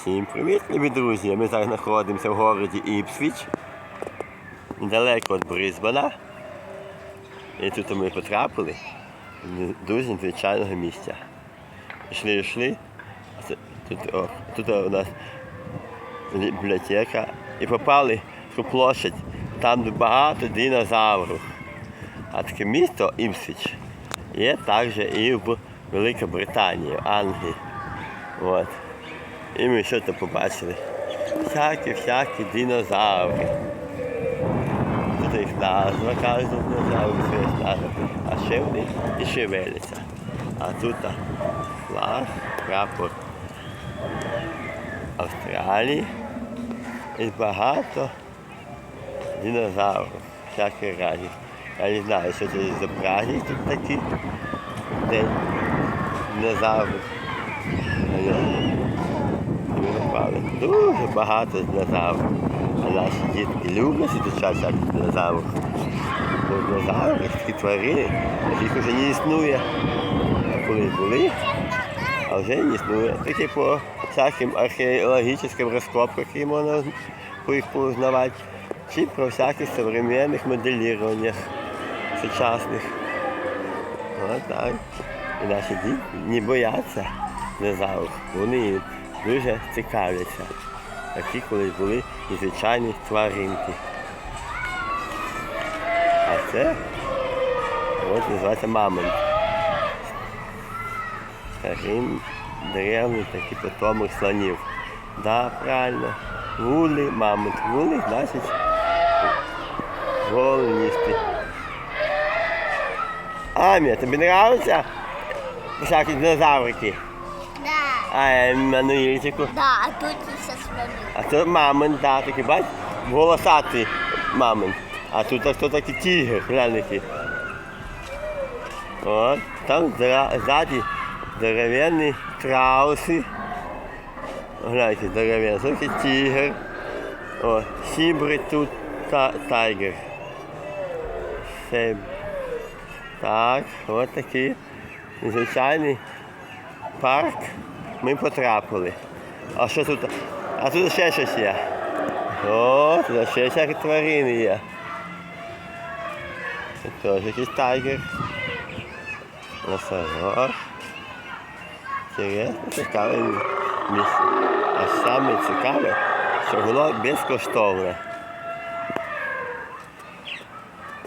Всім привіт, любі друзі! Ми зараз знаходимося в городі Іпсвіч, недалеко від Брисбена. І тут ми потрапили в дуже незвичайного місця. Йшли, йшли. Тут, о, тут у нас бібліотека. І попали в таку площадь, там багато динозаврів. А таке місто Іпсвіч є також і в Великій Британії, в Англії. От. І ми що то побачили. Всякі, всякі динозаври. Тут їх назва кожного динозавру, це їх назва. А ще вони і шевеляться. А тут флаг, прапор Австралії. І багато динозаврів, всяких разів. Я не знаю, що це за праздник тут такий. День динозаврів. Напали. Дуже багато динозаврів. А наші дітки люблять всяких динозаврів. Динозаври такі тварини, яких вже не існує. Коли були, а вже не існує. Такі по всяким археологічним розкопкам, які можна їх познавати. Чи про всяких современних моделіруваннях сучасних. Ось так. І наші діти не бояться динозаврів. Вони дуже цікавляться. Такі колись були незвичайні тваринки. А це от називається мамонт. Старий древній такий потомок слонів. Да, правильно. Вули, мамонт. Вули, значить, волнисти. Амія, тобі нравиться всякі динозаврики? А Мануїльчику. Да, а тут ще слони. А це мамонт, да, такий, бач, волосатий мамонт. А тут а хто такий тігр, глянь який. От, там ззаді здоровенні трауси. Гляньте, це такий тігр. О, сібри тут та, тайгер. Себ. Так, от такий незвичайний парк ми потрапили. А що тут? А тут ще щось є. О, тут ще всякі тварини є. Тут теж якийсь тайгер. Носорог. Інтересно, цікаве місце. А саме цікаве, що воно безкоштовне.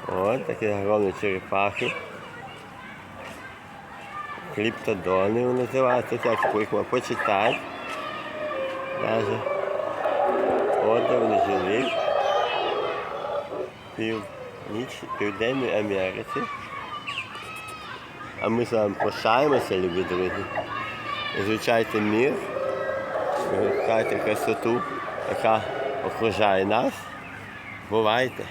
Ось такі огромні черепахи. Кліптодони так їх можна почитати. Даже от де вони жили в північ, Південній Америці. А ми з вами прощаємося, любі друзі. Звичайте мір, вивчайте красоту, яка окружає нас. Бувайте!